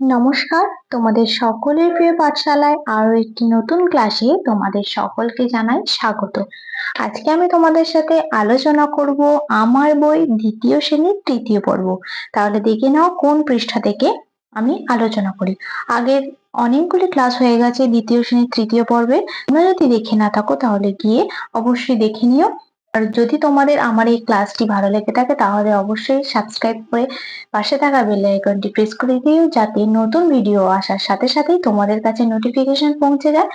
নমস্কার। তোমাদের সকলের প্রিয় পাঠশালায় আরও একটি নতুন ক্লাসে তোমাদের সকলকে জানাই স্বাগত। আজকে আমি তোমাদের সাথে আলোচনা করব আমার বই দ্বিতীয় শ্রেণির তৃতীয় পর্ব। তাহলে দেখে নাও কোন পৃষ্ঠা থেকে আমি আলোচনা করি। আগের অনেকগুলি ক্লাস হয়ে গেছে দ্বিতীয় শ্রেণির তৃতীয় পর্বে। তোমরা যদি দেখে না থাকো তাহলে গিয়ে অবশ্যই দেখে নিও। আর যদি তোমাদের আমার এই ক্লাসটি ভালো লেগে থাকে, তাহলে অবশ্যই সাবস্ক্রাইব করে পাশে থাকা বেল আইকনটি প্রেস করে দিও, যাতে নতুন ভিডিও আসার সাথে সাথেই তোমাদের কাছে নোটিফিকেশন পৌঁছে যায়।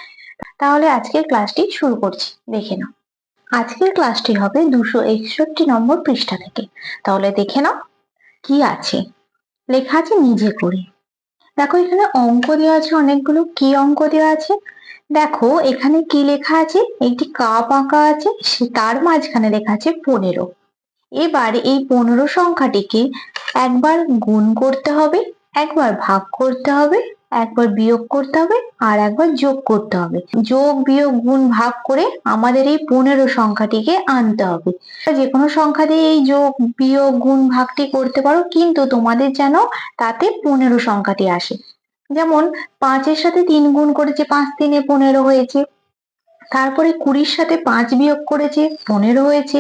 তাহলে আজকের ক্লাসটি শুরু করছি, দেখে নাও। আজকের ক্লাসটি হবে দুশো একষট্টি নম্বর পৃষ্ঠা থেকে। তাহলে দেখে নাও, কি আছে? লেখা আছে নিজে করে। দেখো এখানে অঙ্ক দেওয়া আছে অনেকগুলো। কি অঙ্ক দেওয়া আছে? দেখো এখানে কি লেখা আছে? একটি কাপ আঁকা আছে তার মাঝখানে লেখা আছে পনেরো। এবার এই পনেরো সংখ্যাটিকে একবার গুণ করতে হবে, একবার ভাগ করতে হবে একবার বিয়োগ করতে হবে আর একবার যোগ করতে হবে। যোগ, বিয়োগ, গুণ ভাগ করে আমাদের এই পনেরো সংখ্যাটিকে আনতে হবে। যে কোনো সংখ্যা দিয়ে এই যোগ, বিয়োগ, গুণ ভাগটি করতে পারো, কিন্তু তোমাদের যেন তাতে পনেরো সংখ্যাটি আসে। যেমন পাঁচের সাথে তিন গুণ করেছে, পাঁচ তিনে পনেরো হয়েছে। তারপরে কুড়ির সাথে পাঁচ বিয়োগ করেছে, পনেরো হয়েছে,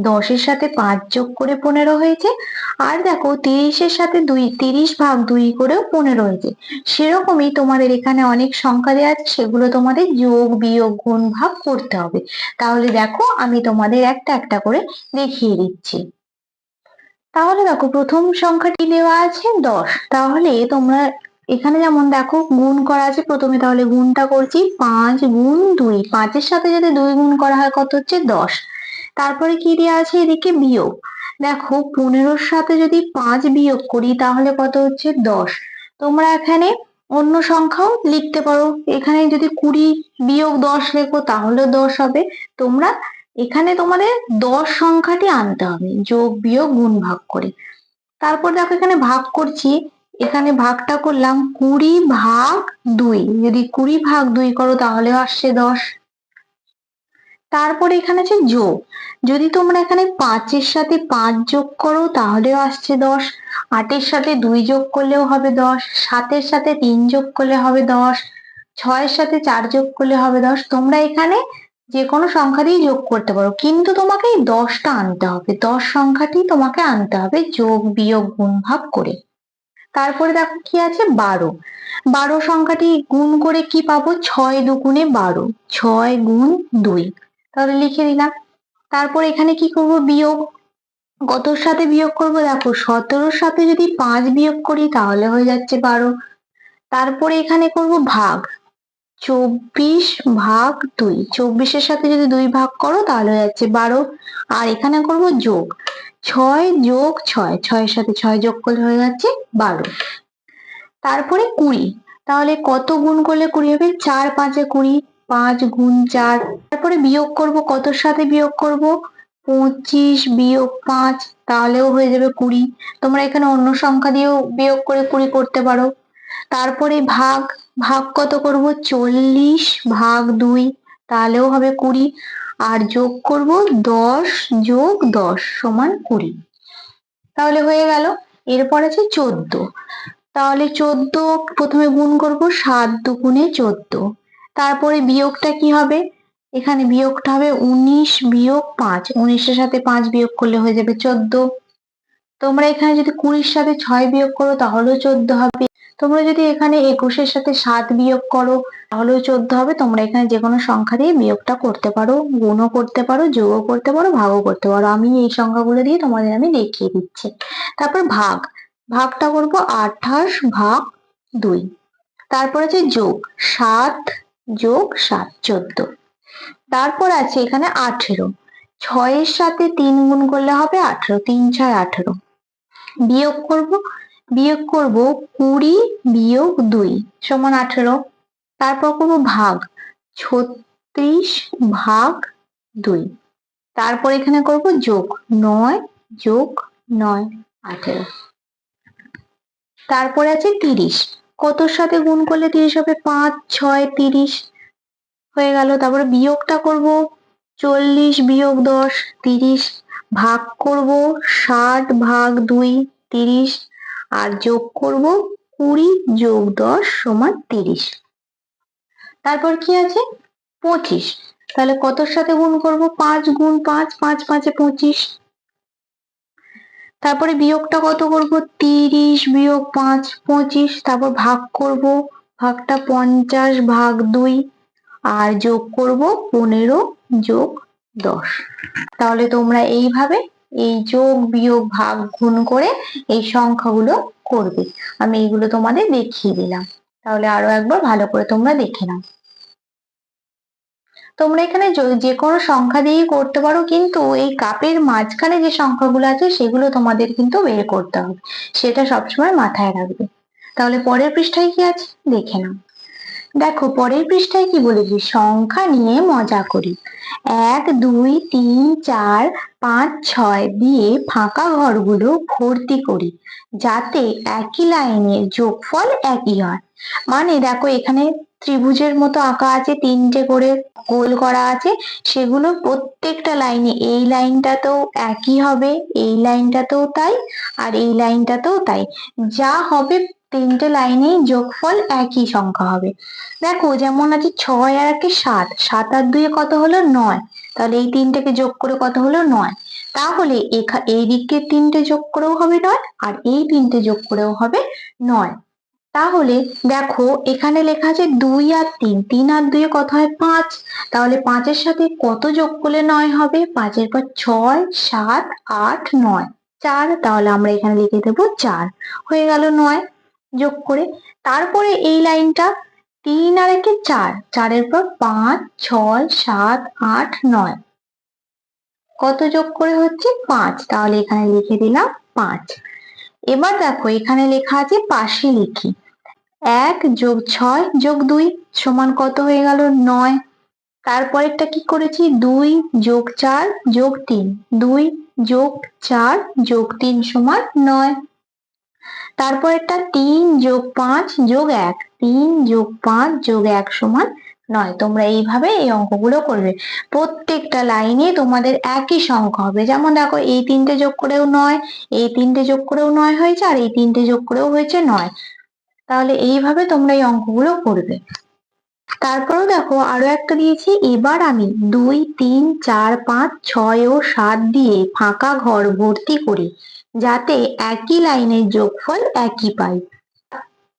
দশের সাথে পাঁচ যোগ করে পনেরো হয়েছে, আর দেখো তিরিশের সাথে দুই, তিরিশ ভাগ দুই করেও পনেরো হয়েছে। সেরকমই তোমাদের এখানে অনেক সংখ্যা দেওয়া আছে, সেগুলো তোমাদের যোগ, বিয়োগ, গুণ, ভাগ করতে হবে। তাহলে দেখো আমি তোমাদের একটা একটা করে দেখিয়ে দিচ্ছি। তাহলে দেখো প্রথম সংখ্যাটি দেওয়া আছে দশ। তাহলে তোমরা এখানে যেমন দেখো গুণ করা আছে, প্রথমে তাহলে গুণটা করছি পাঁচ গুণ দুই। পাঁচের সাথে যদি দুই গুণ করা হয়, কত হচ্ছে? দশ। তারপরে কি দেওয়া আছে এদিকে? বিয়োগ। দেখো পনেরোর সাথে যদি পাঁচ বিয়োগ করি, তাহলে কত হচ্ছে? দশ। তোমরা এখানে অন্য সংখ্যাও লিখতে পারো। এখানে যদি কুড়ি বিয়োগ দশ লেখো, তাহলে দশ হবে। তোমরা এখানে তোমাদের দশ সংখ্যাটি আনতে হবে, যোগ বিয়োগ গুণ ভাগ করে। তারপর দেখো এখানে ভাগ করছি এখানে ভাগটা করলাম কুড়ি ভাগ দুই। যদি কুড়ি ভাগ দুই করো তাহলে আসছে দশ। তারপরে এখানে আছে যোগ। যদি তোমরা এখানে পাঁচের সাথে পাঁচ যোগ করো তাহলেও আসছে দশ। আটের সাথে দুই যোগ করলেও হবে দশ। সাতের সাথে তিন যোগ করলে হবে দশ। ছয়ের সাথে চার যোগ করলে হবে দশ। তোমরা এখানে যে কোনো সংখ্যা দিয়ে যোগ করতে পারো। কিন্তু তোমাকে এই দশটা আনতে হবে। দশ সংখ্যাটি তোমাকে আনতে হবে যোগ বিয়োগ গুণ ভাগ করে। তারপরে দেখো কি আছে? বারো। বারো সংখ্যাটি গুণ করে কি পাবো? ছয় দুগুণে বারো। ছয় গুণ দুই। তাহলে লিখে দিলাম। তারপর এখানে কি করব? বিয়োগ। কতর সাথে বিয়োগ করব? দেখো, সতেরোর সাথে যদি পাঁচ বিয়োগ করি, তাহলে হয়ে যাচ্ছে বারো। তারপরে এখানে করব ভাগ। চব্বিশ ভাগ দুই। চব্বিশের সাথে যদি দুই ভাগ করো, তাহলে হয়ে যাচ্ছে বারো। আর এখানে করব যোগ। ছয় যোগ ছয়, ছয়ের সাথে ছয় যোগ করলে হয়ে যাচ্ছে বারো। তারপরে কুড়ি, তাহলে কত গুণ করলে কুড়ি হবে? চার পাঁচে কুড়ি, পাঁচ গুণ চার। তারপরে বিয়োগ করব, কতর সাথে বিয়োগ করব? পঁচিশ বিয়োগ পাঁচ, তাহলেও হয়ে যাবে কুড়ি। তোমরা এখানে অন্য সংখ্যা দিয়েও বিয়োগ করে কুড়ি করতে পারো। তারপরে ভাগ ভাগ কত করব? চল্লিশ, ভাগ দুই, তাহলেও হবে কুড়ি। আর যোগ করব দশ যোগ দশ সমান কুড়ি। তাহলে হয়ে গেল। এরপর আছে চোদ্দ। তাহলে চোদ্দ প্রথমে গুণ করব সাত দুগুণে চোদ্দ। তারপরে বিয়োগটা কি হবে? এখানে বিয়োগটা হবে উনিশ বিয়োগ পাঁচ। উনিশের সাথে পাঁচ বিয়োগ করলে হয়ে যাবে চোদ্দ। তোমরা এখানে যদি কুড়ির সাথে ছয় বিয়োগ করো তাহলেও চোদ্দ হবে। তোমরা যদি এখানে একুশের সাথে সাত বিয়োগ করো, তাহলেও চোদ্দ হবে। তোমরা এখানে যে কোনো সংখ্যা দিয়ে বিয়োগটা করতে পারো, গুণও করতে পারো, যোগও করতে পারো, ভাগও করতে পারো। আমি এই সংখ্যাগুলো দিয়ে তোমাদের আমি দেখিয়ে দিচ্ছি। তারপর ভাগ। ভাগটা করব আঠাশ ভাগ দুই। তারপর আছে যোগ। সাত যোগ সাত, চোদ্দ। তারপর আছে এখানে আঠেরো। ছয়ের সাথে তিন গুণ করলে হবে আঠেরো, তিন ছয় আঠেরো। বিয়োগ করব বিয়োগ করব কুড়ি বিয়োগ দুই, সমান আঠেরো। তারপর করব ভাগ, ছত্রিশ ভাগ দুই। তারপর এখানে করব যোগ নয় যোগ নয়, আঠেরো। তারপরে আছে তিরিশ। কতর সাথে গুণ করলে তিরিশ হবে? পাঁচ, ছয়, তিরিশ। হয়ে গেল। তারপরে বিয়োগটা করব চল্লিশ বিয়োগ দশ, তিরিশ। ভাগ করব ষাট ভাগ দুই, তিরিশ। আর যোগ করব কুড়ি যোগ দশ সমান তিরিশ। তারপর কি আছে? পঁচিশ। তাহলে কতর সাথে গুণ করব? পাঁচ গুণ পাঁচ পাঁচ পাঁচে পঁচিশ। তারপরে বিয়োগটা কত করব? তিরিশ বিয়োগ পাঁচ, পঁচিশ। তারপর ভাগ করব। ভাগটা পঞ্চাশ ভাগ দুই। আর যোগ করব পনেরো যোগ দশ। তাহলে তোমরা এইভাবে এই যোগ, বিয়োগ, ভাগ, গুণ করে এই সংখ্যাগুলো করবে। আমি এইগুলো তোমাদের দেখিয়ে দিলাম। তাহলে আরও একবার ভালো করে তোমরা দেখে নাও। তোমরা এখানে যে কোনো সংখ্যা দিয়েই করতে পারো, কিন্তু এই কাপের মাঝখানে যে সংখ্যাগুলো আছে, সেগুলো তোমাদের কিন্তু বের করতে হবে। সেটা সবসময় মাথায় রাখবে। তাহলে পরের পৃষ্ঠায় কি আছে? দেখে নাও। দেখো পরের পৃষ্ঠায় কি বলেছি? সংখ্যা নিয়ে মজা করি। এক, দুই, তিন, চার, পাঁচ, ছয় দিয়ে ফাঁকা ঘরগুলো ভর্তি করি। যাতে একই লাইনের যোগফল একই হয়। মানে দেখো এখানে ত্রিভুজের মতো আঁকা আছে, তিনটে করে গোল করা আছে। সেগুলো প্রত্যেকটা লাইনে, এই লাইনটাতেও একই হবে, এই লাইনটাতেও তাই, আর এই লাইনটাতেও তাই। যা হবে তিনটে লাইনেই যোগফল একই সংখ্যা হবে। দেখো যেমন আছে ছয় আর একে সাত সাত আর দুয়ে কত হলো নয়? তাহলে এই তিনটাকে যোগ করে কত হলো নয়? তাহলে এই দিকে তিনটে যোগ করেও হবে নয় আর এই তিনটে যোগ করেও হবে নয়। তাহলে দেখো এখানে লেখা আছে দুই আর তিন তিন আর দুয়ে কত হয় পাঁচ? তাহলে পাঁচের সাথে কত যোগ করলে নয় হবে? পাঁচের পর ছয়, সাত, আট, নয়। চার, তাহলে আমরা এখানে লিখে দেবো চার। হয়ে গেল নয়। যোগ করে তারপরে এই লাইনটা তিন আর একে চার, চারের পর পাঁচ, ছয়, সাত, আট, নয়। কত যোগ করে হচ্ছে পাঁচ? তাহলে এখানে লিখে দিলাম পাঁচ। এবার দেখো, এখানে লেখা আছে পাশে লিখি। এক যোগ ছয় যোগ দুই সমান কত হয়ে গেল নয়। তারপরেরটা কি করেছি? দুই যোগ চার যোগ তিন। দুই যোগ চার যোগ তিন সমান নয়। তারপরেরটা তিন যোগ পাঁচ যোগ এক। তিন যোগ পাঁচ যোগ এক সমান নয়। তোমরা এইভাবে এই অঙ্কগুলো করবে। প্রত্যেকটা লাইনে তোমাদের একই সংখ্যা হবে। যেমন দেখো, এই তিনটে যোগ করেও নয়, এই তিনটে যোগ করেও নয় হয়েছে, আর এই তিনটে যোগ করেও হয়েছে নয়। তাহলে এইভাবে তোমরা এই অঙ্কগুলো করবে। তারপরেও দেখো, আরও একটা দিয়েছি। এবার আমি দুই, তিন, চার, পাঁচ, ছয় ও সাত দিয়ে ফাঁকা ঘর ভর্তি করি। যাতে একই লাইনের যোগফল একই পাই।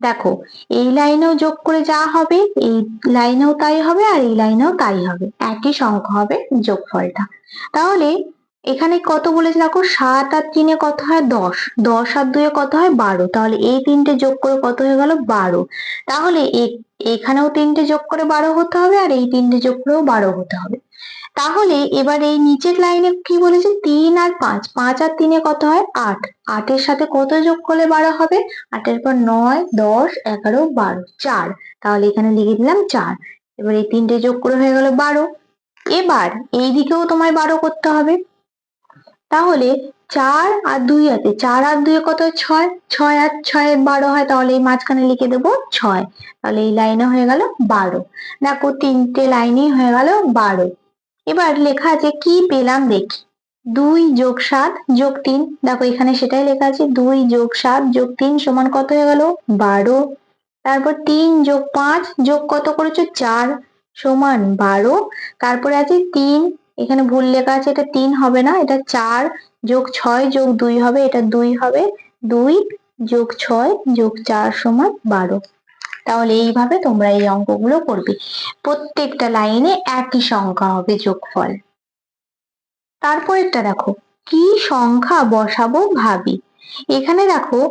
দেখো, এই লাইনেও যোগ করে যা হবে, এই লাইনেও তাই হবে আর এই লাইনেও তাই হবে। একই সংখ্যা হবে যোগফলটা। তাহলে এখানে কত বলেছে দেখো, সাত আর তিনে কত হয় দশ? দশ আর দুয়ে কত হয় বারো? তাহলে এই তিনটে যোগ করে কত হয়ে গেল বারো। তাহলে এখানেও তিনটে যোগ করে বারো হতে হবে আর এই তিনটে যোগ করেও বারো হতে হবে। তাহলে এবার এই নিচের লাইনে কি বলেছে? তিন আর পাঁচ। পাঁচ আর তিনে কত হয়? আট। আটের সাথে কত যোগ করলে বারো হবে? আটের পর নয়, দশ, এগারো, বারো। চার। তাহলে এখানে লিখে দিলাম চার। এবার এই তিনটে যোগ করে হয়ে গেল বারো। এবার এই দিকেও তোমায় বারো করতে হবে। তাহলে চার আর দুই আছে। চার আর দুই কত ছয়। ছয় আর ছয় বারো হয়। তাহলে এই মাঝখানে লিখে দেবো ছয়। তাহলে এই লাইনে হয়ে গেল বারো। দেখো তিনটে লাইনেই হয়ে গেল বারো। এবার লেখা আছে, কি পেলাম দেখি? দুই যোগ সাত যোগ তিন। দেখো, এখানে সেটাই লেখা আছে, দুই যোগ সাত যোগ তিন সমান কত হয়ে গেল? বারো। তারপর তিন যোগ পাঁচ যোগ কত করেছ? চার সমান বারো। তারপরে আছে তিন। এখানে ভুল লেখা আছে, এটা তিন হবে না, এটা চার যোগ ছয় যোগ দুই হবে, এটা দুই হবে দুই যোগ ছয় যোগ চার সমান বারো। তাহলে এইভাবে তোমরা এই অঙ্কগুলো করবে। প্রত্যেকটা লাইনে একই সংখ্যা হবে যোগফল। তারপরেরটা দেখো, কি সংখ্যা বসাবো ভাবি? এখানে দেখো,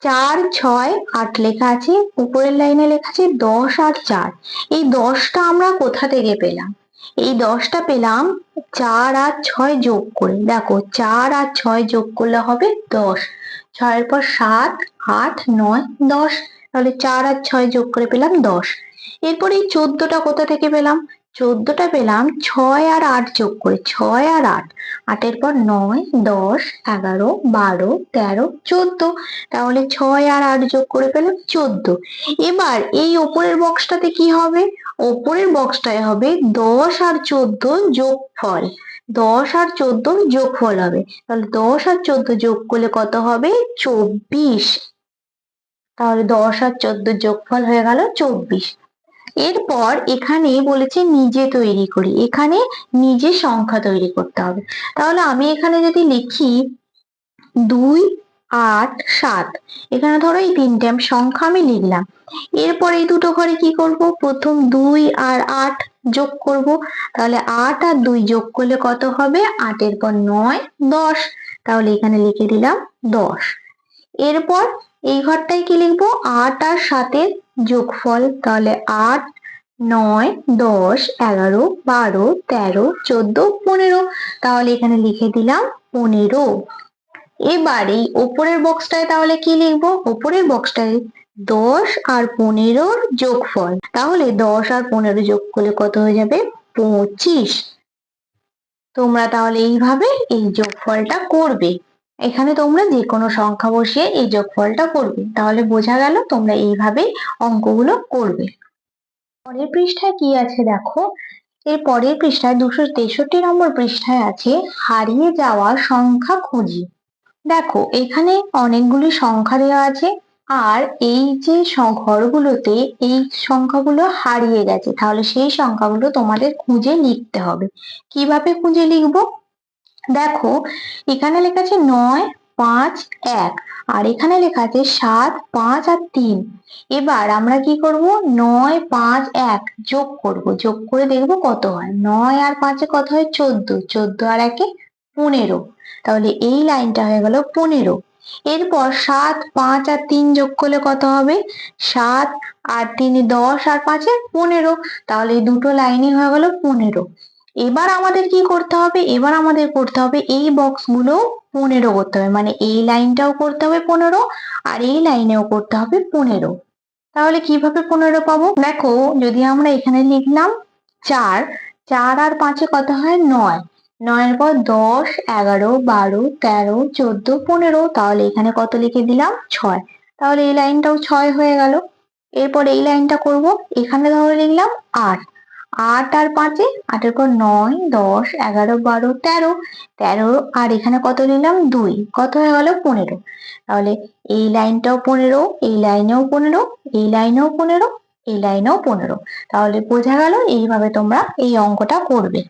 চার, ছয়, আট লেখা আছে, উপরের লাইনে লেখা আছে দশ আর চার। এই দশটা আমরা কোথা থেকে পেলাম? এই দশটা পেলাম চার আর ছয় যোগ করে। দেখো, চার আর ছয় যোগ করলে হবে দশ। ছয়ের পর সাত, আট, নয়, দশ। তাহলে চার আর ছয় যোগ করে পেলাম দশ। এরপর এই চোদ্দটা কোথা থেকে পেলাম? চোদ্দটা পেলাম ছয় আর আট যোগ করে, ছয় আর আট। আটের পর নয়, দশ, এগারো, বারো, তেরো, চোদ্দ। তাহলে ছয় আর আট যোগ করে পেলাম চোদ্দ। এবার এই ওপরের বক্সটাতে কি হবে? ওপরের বক্সটায় হবে দশ আর চোদ্দ যোগফল। দশ আর চোদ্দ যোগফল হবে। তাহলে দশ আর চোদ্দ যোগ করলে কত হবে? চব্বিশ। তাহলে দশ আর চোদ্দ যোগফল হয়ে গেল চব্বিশ। এরপর এখানে বলেছে নিজে তৈরি করি। এখানে নিজে সংখ্যা তৈরি করতে হবে। তাহলে আমি এখানে যদি লিখি দুই, আট, সাত, এখানে ধরো এই তিনটে সংখ্যা আমি লিখলাম। এরপর এই দুটো ঘরে কি করব? প্রথম দুই আর আট যোগ করব। তাহলে আট আর দুই যোগ করলে কত হবে? আটের পর নয়, দশ। তাহলে এখানে লিখে দিলাম দশ। এরপর এই ঘরটায় কি লিখব? আট আর সাতের যোগফল, তাহলে আট, নয়, দশ, এগারো, বারো, তেরো, চোদ্দ, পনেরো। তাহলে এখানে লিখে দিলাম পনেরো। এবার এই ওপরের বক্সটায় তাহলে কি লিখব? ওপরের বক্সটায় দশ আর পনেরোর যোগফল। তাহলে দশ আর পনেরো যোগ করলে কত হয়ে যাবে? পঁচিশ। তোমরা তাহলে এইভাবে এই যোগফলটা করবে। এখানে তোমরা যে কোনো সংখ্যা বসিয়ে এই যোগফলটা করবে। তাহলে বোঝা গেল তোমরা এইভাবে অঙ্কগুলো করবে। পরের পৃষ্ঠায় কি আছে দেখো? এর পরের পৃষ্ঠায় দুশো তেষট্টি নম্বর পৃষ্ঠায় আছে, হারিয়ে যাওয়া সংখ্যা খুঁজি। দেখো, এখানে অনেকগুলি সংখ্যা দেওয়া আছে, আর এই যে ঘরগুলোতে এই সংখ্যাগুলো হারিয়ে গেছে, তাহলে সেই সংখ্যাগুলো তোমাদের খুঁজে লিখতে হবে। কীভাবে খুঁজে লিখব? দেখো, এখানে লেখা আছে নয়, পাঁচ, এক, আর এখানে লেখা আছে সাত, পাঁচ আর তিন। এবার আমরা কি করব? নয়, পাঁচ, এক যোগ করব। যোগ করে দেখব কত হয়? নয় আর পাঁচে কত হয়? চোদ্দ। চোদ্দ আর একে পনেরো। তাহলে এই লাইনটা হয়ে গেল পনেরো। এরপর সাত, পাঁচ আর তিন যোগ করলে কত হবে? সাত আর তিন দশ আর পাঁচে পনেরো। তাহলে দুটো লাইনই হয়ে গেল পনেরো। এবার আমাদের কি করতে হবে? এবার আমাদের করতে হবে এই বক্সগুলো পনেরো করতে হবে। মানে এই লাইনটাও করতে হবে পনেরো আর এই লাইনেও করতে হবে পনেরো। তাহলে কীভাবে পনেরো পাবো? দেখো, যদি আমরা এখানে লিখলাম চার চার আর পাঁচে কত হয়? নয়। নয়ের পর দশ, এগারো, বারো, তেরো, চোদ্দ, পনেরো। তাহলে এখানে কত লিখে দিলাম? ছয়। তাহলে এই লাইনটাও ছয় হয়ে গেল। এরপর এই লাইনটা করব। এখানে ধরে লিখলাম আট। আট আর পাঁচে? আটের পর নয়, দশ, এগারো, বারো, তেরো। তেরো, আর এখানে কত নিলাম? দুই। কত হয়ে গেল? পনেরো। তাহলে এই লাইনটাও পনেরো, এই লাইনেও পনেরো, এই লাইনেও পনেরো, এই লাইনেও পনেরো। তাহলে বোঝা গেল এইভাবে তোমরা এই অঙ্কটা করবে।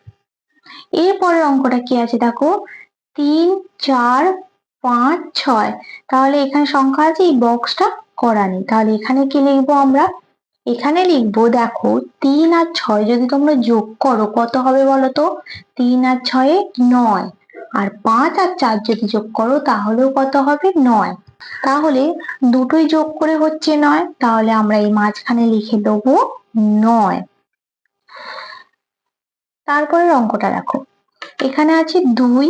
এরপরের অঙ্কটা কি আছে দেখো? তিন, চার, পাঁচ, ছয়। তাহলে এখানে সংখ্যা আছে, এই বক্সটা করা নেই। তাহলে এখানে কি লিখব আমরা? এখানে লিখব, দেখো, তিন আর ছয় যদি তোমরা যোগ করো, কত হবে বলো তো? তিন আর ছয়ে নয়। আর পাঁচ আর চার যদি যোগ করো, তাহলেও কত হবে? নয়। তাহলে দুটোই যোগ করে হচ্ছে নয়, তাহলে আমরা এই মাঝখানে লিখে দেবো নয়। তারপরের অঙ্কটা দেখো। এখানে আছে দুই,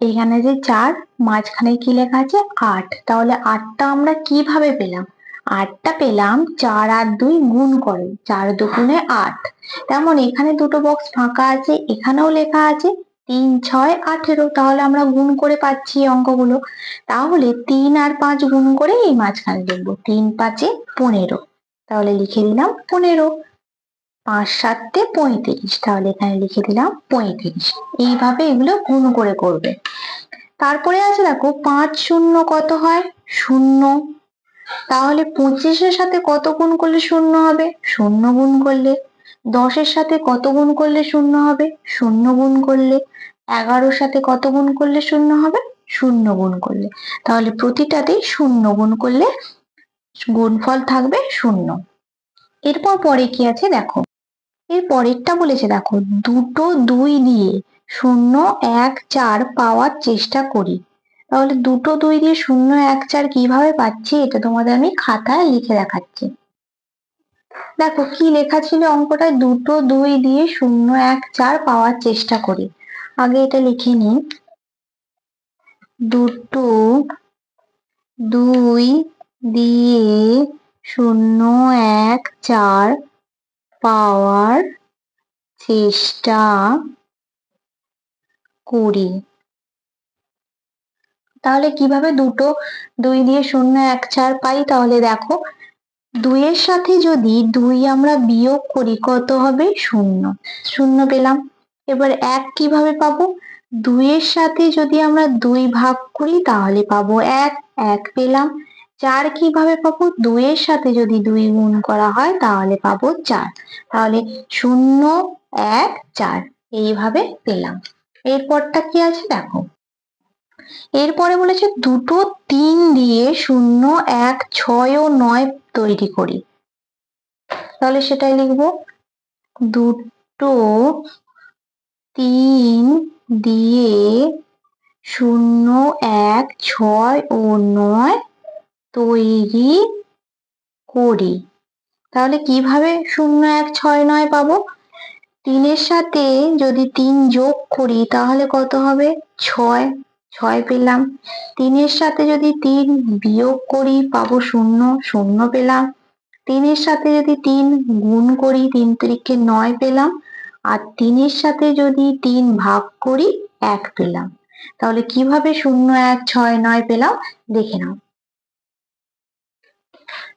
এখানে যে চার, মাঝখানে কি লেখা আছে? আট। তাহলে আটটা আমরা কীভাবে পেলাম? আটটা পেলাম, চার আর দুই গুণ করে, চার দুগুণে আট। তেমন এখানে দুটো বক্স ফাঁকা আছে, এখানেও লেখা আছে তিন, ছয়, আঠেরো, তাহলে আমরা গুণ করে পাচ্ছি অঙ্কগুলো। তাহলে তিন আর পাঁচ গুণ করে এই মাঝখানে লিখব, তিন পাঁচে পনেরো। তাহলে লিখে দিলাম পনেরো। পাঁচ সাতে পঁয়ত্রিশ, তাহলে এখানে লিখে দিলাম পঁয়ত্রিশ। এইভাবে এগুলো গুণ করে করবে। তারপরে আছে দেখো, পাঁচ শূন্য কত হয়? শূন্য। তাহলে পঁচিশের সাথে কত গুণ করলে শূন্য হবে? শূন্য গুণ করলে দশের সাথে কত গুণ করলে শূন্য হবে? শূন্য গুণ করলে এগারোর সাথে কত গুণ করলে শূন্য হবে? শূন্য গুণ করলে। তাহলে প্রতিটাতেই শূন্য গুণ করলে গুণফল থাকবে শূন্য। এরপর পরে কি আছে দেখো? এর পরেরটা বলেছে দেখো, দুটো দুই দিয়ে শূন্য, এক, চার পাওয়ার চেষ্টা করি। তাহলে দুটো দুই দিয়ে শূন্য এক চার কীভাবে পাচ্ছি? এটা তোমাদের আমি খাতায় লিখে দেখাচ্ছি। দেখো, কি লেখা ছিল অঙ্কটায়? দুটো দুই দিয়ে শূন্য এক চার পাওয়ার চেষ্টা করি। আগে এটা লিখে নিই। দুটো দুই দিয়ে শূন্য এক চার পাওয়ার চেষ্টা করি। তাহলে কীভাবে দুটো দুই দিয়ে শূন্য এক চার পাই? তাহলে দেখো, দুইয়ের সাথে যদি দুই আমরা বিয়োগ করি, কত হবে? শূন্য। শূন্য পেলাম। এবার এক কীভাবে পাবো? দুইয়ের সাথে যদি আমরা দুই ভাগ করি, তাহলে পাবো এক। এক পেলাম। চার কীভাবে পাবো? দুইয়ের সাথে যদি দুই গুণ করা হয়, তাহলে পাবো চার। তাহলে শূন্য, এক, চার। এইভাবে পেলাম। এরপরটা কি আছে? দেখো। এরপরে বলেছে, দুটো তিন দিয়ে শূন্য, এক, ছয় ও নয় তৈরি করি। তাহলে সেটাই লিখব। দুটো তিন দিয়ে শূন্য, এক, ছয় ও নয় তৈরি করি। তাহলে কীভাবে শূন্য, এক, ছয়, নয় পাবো? তিনের সাথে যদি তিন যোগ করি, তাহলে কত হবে? ছয়। ছয় পেলাম। তিনের সাথে যদি তিন বিয়োগ করি, পাবো শূন্য শূন্য পেলাম। তিনের সাথে যদি তিন গুণ করি, তিন তিরিখে নয় পেলাম। আর তিনের সাথে যদি তিন ভাগ করি, এক পেলাম। তাহলে কীভাবে শূন্য, এক, ছয়, নয় পেলাম? দেখে নাও।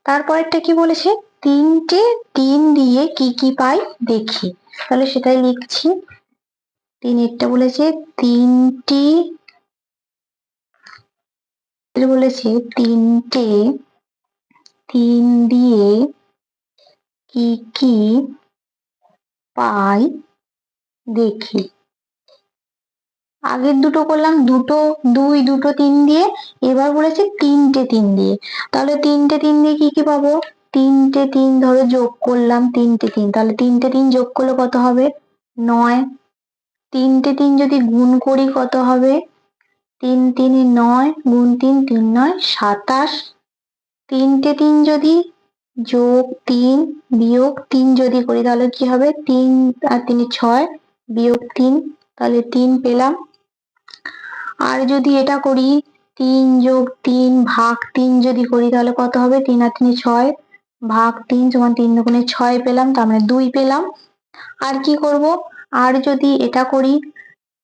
তারপরেরটা কি বলেছে? তিনটে তিন দিয়ে কি কি পাই? দেখি। তাহলে সেটাই লিখছি। তিনেরটা বলেছে, তিনটি বলেছে তিনটে, তিন দিয়ে কি কি পাই দেখি। আগের দুটো করলাম দুটো, দুই, দুটো, তিন দিয়ে, এবার বলেছে তিনটে, তিন দিয়ে। তাহলে তিনটে, তিন দিয়ে কি কি পাবো? তিনটে, তিন ধরো যোগ করলাম তিনটে, তিন। তাহলে তিনটে, তিন যোগ করলে কত হবে? নয়। তিনটে, তিন যদি গুণ করি কত হবে? তিন তিনে নয়, গুণ তিন তিন নয়, সাতাশ। তিনটে তিন যদি যোগ তিন, বিয়োগ তিন যদি করি, তাহলে কি হবে? তিন আর তিনে ছয়, বিয়োগ তিন, তাহলে তিন পেলাম। আর যদি এটা করি, তিন যোগ তিন ভাগ তিন যদি করি, তাহলে কত হবে? তিন আর তিনে ছয় ভাগ তিন সমান তিন দুগুণে ছয় পেলাম, তার মানে দুই পেলাম। আর কি করব? আর যদি এটা করি,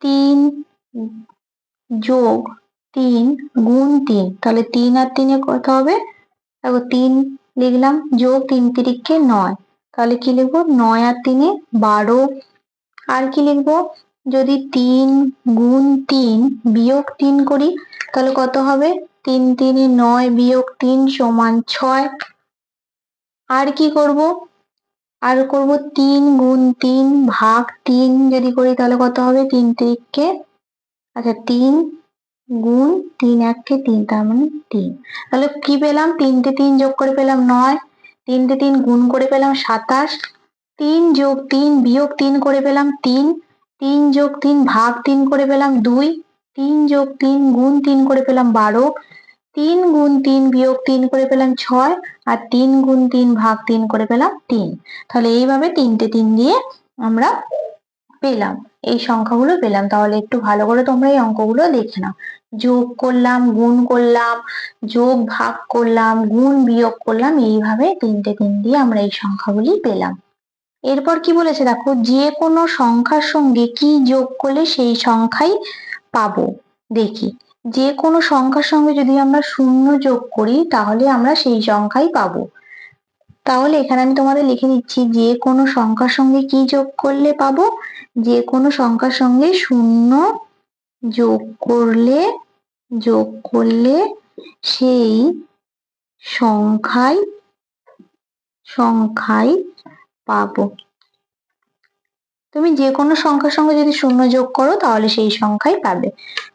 তিন যোগ তিন গুণ তিন। তাহলে তিন আর তিনে কত হবে? দেখো তিন লিখলাম, যোগ তিন তিরিখে নয়। তাহলে কি লিখব? নয় আর তিনে বারো। আর কি লিখব? যদি তিন গুণ তিন বিয়োগ তিন করি, তাহলে কত হবে? তিন তিনে নয় বিয়োগ তিন সমান ছয়। আর কি করব? আর করব তিন গুণ তিন ভাগ তিন যদি করি, তাহলে কত হবে? তিন তিরিখকে আচ্ছা তিন গুণ তিন এককে তিন, তার মানে তিন। তাহলে কি পেলাম? তিনটে তিন যোগ করে পেলাম নয়। তিনটে তিন গুণ করে পেলাম সাতাশ। তিন যোগ তিন বিয়োগ তিন করে পেলাম তিন। তিন যোগ তিন ভাগ তিন করে পেলাম দুই। তিন যোগ তিন গুণ তিন করে পেলাম বারো। তিন গুণ তিন বিয়োগ তিন করে পেলাম ছয়। আর তিন গুণ তিন ভাগ তিন করে পেলাম তিন। তাহলে এইভাবে তিনটে তিন দিয়ে আমরা পেলাম। এই সংখ্যাগুলো পেলাম। তাহলে একটু ভালো করে তোমরা এই অঙ্কগুলো দেখে নাও। যোগ করলাম, গুণ করলাম, যোগ ভাগ করলাম, গুণ বিয়োগ করলাম, এইভাবে তিনটে তিন দিয়ে আমরা এই সংখ্যাগুলি পেলাম। এরপর কি বলেছে দেখো, যে কোনো সংখ্যার সঙ্গে কি যোগ করলে সেই সংখ্যাই পাবো? দেখি। যে কোনো সংখ্যার সঙ্গে যদি আমরা শূন্য যোগ করি, তাহলে আমরা সেই সংখ্যাই পাবো। তাহলে এখানে আমি তোমাদের লিখে দিচ্ছি, যে কোনো সংখ্যার সঙ্গে কি যোগ করলে পাবো? যে কোনো সংখ্যার সঙ্গে শূন্য যোগ করলে যোগ করলে সেই সংখ্যায় সংখ্যায় পাবো। তুমি যে কোনো সংখ্যার সঙ্গে যদি শূন্য যোগ করো, তাহলে সেই সংখ্যাই পাবে।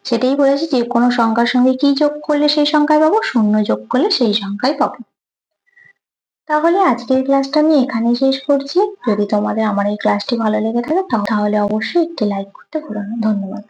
সেটাই বলেছি, যে কোনো সংখ্যার সঙ্গে কি যোগ করলে সেই সংখ্যায় পাবো? শূন্য যোগ করলে সেই সংখ্যাই পাবো। তাহলে আজকের ক্লাসটা আমি এখানেই শেষ করছি। যদি তোমাদের আমার এই ক্লাসটি ভালো লেগে থাকে, তাহলে অবশ্যই একটি লাইক করতে ভুলো না। ধন্যবাদ।